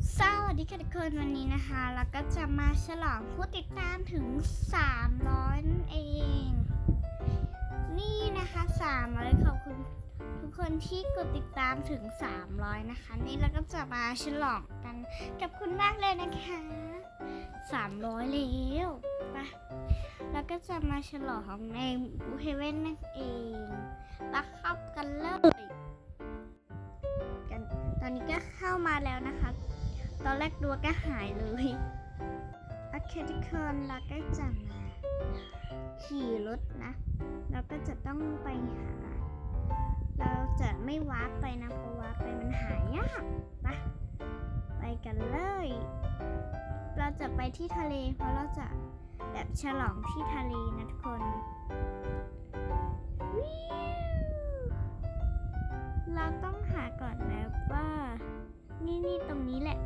สวัสดีค่ะทุกคนวันนี้นะคะเราก็จะมาฉลองผู้ติดตามถึง 300นั่นเอง นี่นะคะ 300 ขอบคุณทุกคนที่กดติดตามถึง 300 นะคะ นี่เราก็จะมาฉลองกันกับคุณมากเลยนะคะ 300 แล้วไปแล้วก็จะมาฉลองในบูเฮเว่นนั่นเองรักเข้ากันเลยกันตอนนี้ก็เข้ามาแล้วนะคะ ตอนแรกตัวก็หายเลยโอเคทุกคนเราก็จะมาขี่รถนะ เราก็จะต้องไปหา เราจะไม่วาร์ปไปนะ เพราะวาร์ปไปมันหายากไปไปกันเลย เราจะไปที่ทะเล เพราะเราจะแบบฉลองที่ทะเลนะทุกคนวิวเราต้องหาก่อนนะว่า นี่นี่ตรงนี้แหละ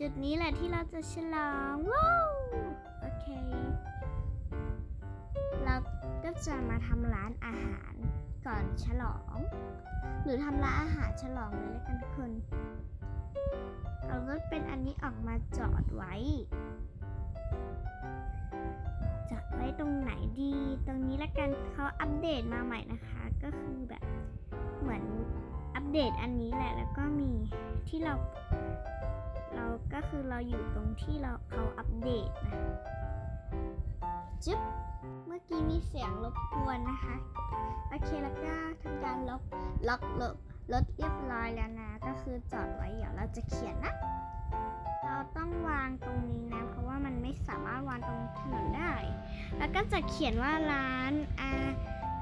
จุดนี้แหละที่เราจะฉลองว้าวโอเค เราก็จะมาทำร้านอาหารก่อนฉลอง หรือทำร้านอาหารฉลองเลยแล้วกันทุกคนเอารถเป็นอันนี้ออกมาจอดไว้ จอดไว้ตรงไหนดี ตรงนี้ล้วกันเขาอัปเดตมาใหม่นะคะ ก็คือแบบเหมือนอัปเดตอันนี้แหละแล้วก็มีที่เรา เราก็คือเราอยู่ตรงที่เราเขาอัปเดตนะจึ๊บเมื่อกี้มีเสียงรบกวนนะคะ โอเคแล้วก็ทำการล็อกล็อกรถรถเรียบร้อยแล้วนะ ก็คือจอดไว้เดี๋ยวเราจะเขียนนะ เราต้องวางตรงนี้นะ เพราะว่ามันไม่สามารถวางตรงถนนได้ แล้วก็จะเขียนว่าร้านอา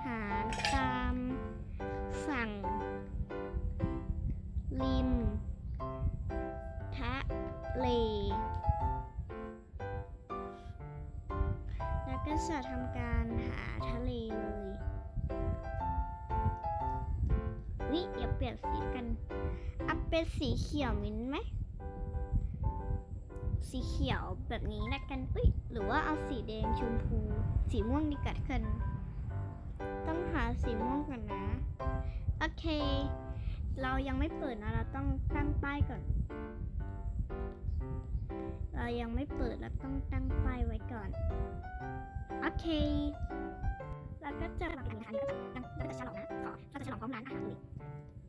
หารตา จะทำการหาทะเลเลยวิเดี๋ยวเปลี่ยนสีกันเอาเป็นสีเขียวมิ้นไหม สีเขียวแบบนี้ละกันอุ้ยหรือว่าเอาสีแดงชมพู สีม่วงดีกัดกันต้องหาสีม่วงก่อนนะ โอเค เรายังไม่เปิดนะ เราต้องตั้งป้ายก่อน เรายังไม่เปิดเราต้องตั้งป้ายไว้ก่อน โอเค เราก็จะมาเป็นทางนี้ก็จะเราก็จะฉลองนะขอเราจะฉลองพร้อมร้านอาหารเลย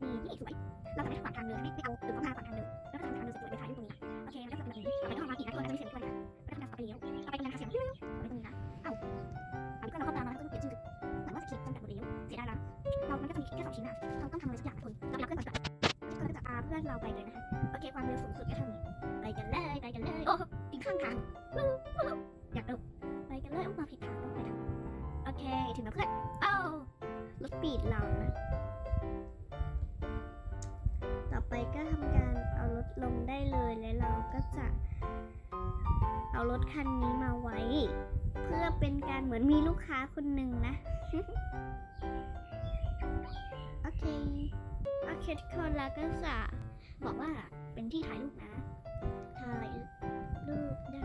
นี่นี่สวย เราจะไม่ขวางทางเดินไม่ไม่เอาหรือเข้ามาขวางทางเดินแล้วก็ทำทางเดินสวยๆไปถ่ายรูปตรงนี้ โอเคแล้วก็จะเป็นแบบนี้ต่อไปก็มาอีกนะตัวจะมีเสียงด้วยนะแล้วก็ทำไปเลี้ยวต่อไปตรงนั้นค่ะเสียงเลี้ยวไปตรงนี้นะเอ้าอันนี้ก็เราเข้าตามมาแล้วก็ต้องเปลี่ยนชื่อเหมือนว่าจะคลิปจำกัดหมดเลี้ยวเสียดายนะเรามันก็จะมีแค่สองชิ้นอะเราต้องทำอะไรสักอย่างนะคุณเราไปรับ พื่อนเพื่อนเราไปเลยนะคะ โอเค ความเร็วสูงสุดก็เท่านี้ ไปกันเลย ไปกันเลย โอ้ติดข้างทาง อยากดูไปกันเลยโอ้มาผิดทางต้องไปทางโอเค ถึงแล้วเพื่อนเอ้ารถปีดเรานะ ต่อไปก็ทำการเอารถลงได้เลย แล้วเราก็จะ เอารถคันนี้มาไว้ เพื่อเป็นการเหมือนมีลูกค้าคนหนึ่งนะ โอเค โอเคทุกคนแล้วก็จะ บอกว่าเป็นที่ถ่ายรูปนะ ถ่ายรูปได้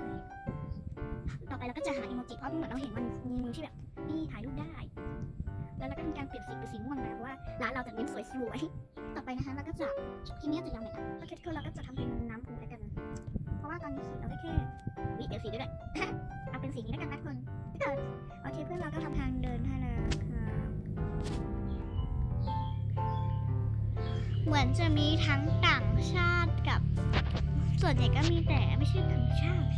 ต่อไปเราก็จะหาอีโมจิเพราะเหมือนเราเห็นมันมีมือที่แบบนี่ถ่ายรูปได้ แล้วเราก็ทำการเปลี่ยนสีเป็นสีม่วงนะเพราะว่าร้านเราจะเน้นสวยๆ ต่อไปนะคะเราก็จะทีนี้จะยาวหน่อนะโอเคทุกคนเราก็จะทำเป็นน้ำพุแล้วกัน เพราะว่าตอนนี้สีเราได้แค่วิเดี๋ยวสีด้วยเอาเป็นสีนี้แล้วกันนะทุกคนถ้าเกิดโอเคเพื่อนเราก็ทำทางเดินให้แล้วค่ะเหมือนจะมีทั้งต่าง ชาติกับ ส่วนใหญ่ก็มีแต่ไม่ใช่ต่างชาติ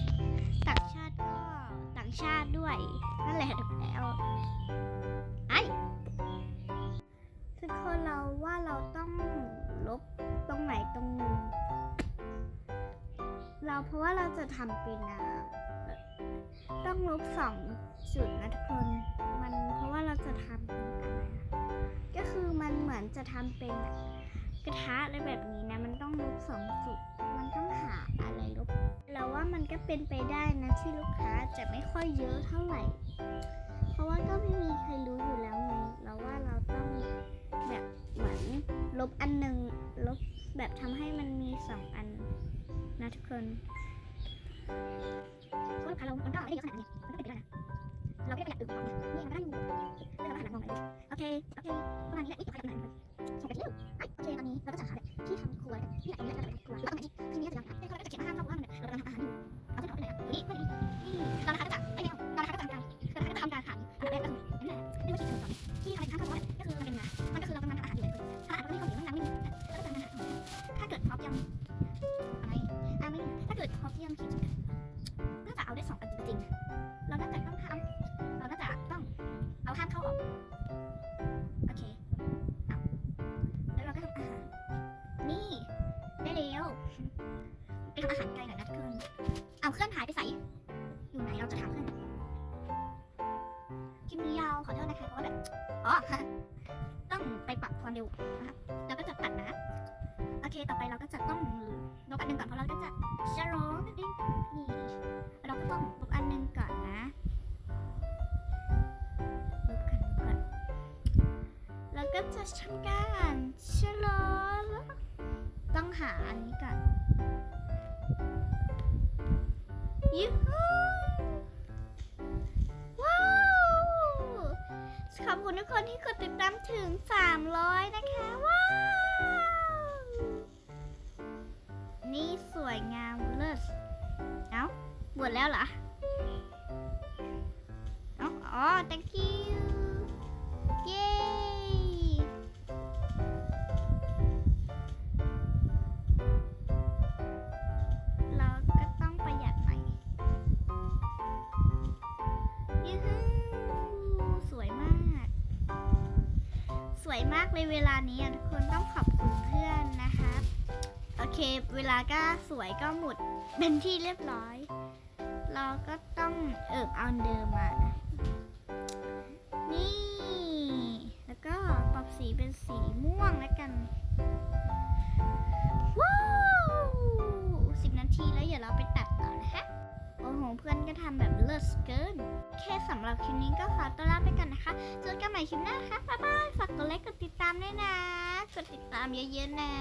ต่างชาติก็ต่างชาติด้วยนั่นแหละถูกแล้วไอ้ทุกคนเราว่าเราต้องลบตรงไหนตรงนึงเราเพราะว่าเราจะทำเป็นอะต้องลบสองจุดนะทุกคน มันเพราะว่าเราจะทำอะไรก็คือมันเหมือนจะทำเป็น ระทะอะไรแบบนี้นะ มันต้องลบสองจุด มันต้องหาอะไรลบ เราว่ามันก็เป็นไปได้นะที่ลูกค้าจะไม่ค่อยเยอะเท่าไหร่ เพราะว่าก็ไม่มีใครรู้อยู่แล้วไง เราว่าเราต้องแบบเหมือนลบอันหนึ่งลบแบบทำให้มันมีสองอันนะทุกคนเพราะลูกค้าเรามันก็ไม่ได้เยอะขนาดนี้มันก็เป็นไปได้นะเราแค่ปหยัดอึของเนี่ยนี่มันก็ได้อยู่เรื่องเราหันหลังมองไปเลยโอเค โอเคประมาณนี้แหละนี่ขอขยับหน่อยส่งไปที่โอ เคตอนนี้เราก็จะหาแบบที่ทำครัวที่ไหนตรงนี้แล้วก็จะ ได้แล้วไปทำอาหารไกลหน่อยนะเพื่อนเอาเครื่องหายไปใส่อยู่ไหนเราจะถามเพื่อนคลิปนี้ยาวขอโทษนะคะเพราะว่าแบบอ๋อต้องไปปรับความเร็วนะครับแล้วก็จะตัดนะ โอเคต่อไปเราก็จะต้องลบอันหนึงก่อนเพราะเราก็จะจะร้องนั่นเองนี่เราก็ต้องลบอันหนึงก่อนนะลบกันก่อนแล้วก็จะทำการชะลอ ต้องหาอันนี้ก่อนยูฮูว้าว ขอบคุณทุกคนที่กดติดตามถึง 300 นะคะ ว้าว นี่สวยงามเลิศเอ้าหมดแล้วเหรอเอ้าอ๋อ thank you วยมากเลยเวลานี้อะทุกคนต้องขอบคุณเพื่อนนะคะโอเค เวลาก็สวยก็หมดเป็นที่เรียบร้อย เราก็ต้องเอิบเอาเดิมมานี่ แล้วก็ปรับสีเป็นสีม่วงแล้วกันว้าวสิบนาทีแล้วเดี๋ยวเราไปตัดต่อน ของเพื่อนก็ทำแบบเลิศเกินแค่สำหรับคลิปนี้ก็ขอตัวลาไปก่อนนะคะเจอกันใหม่คลิปหน้าค่ะบ๊ายบายฝากกดไลค์กดติดตามด้วยนะ กดติดตามเยอะๆนะ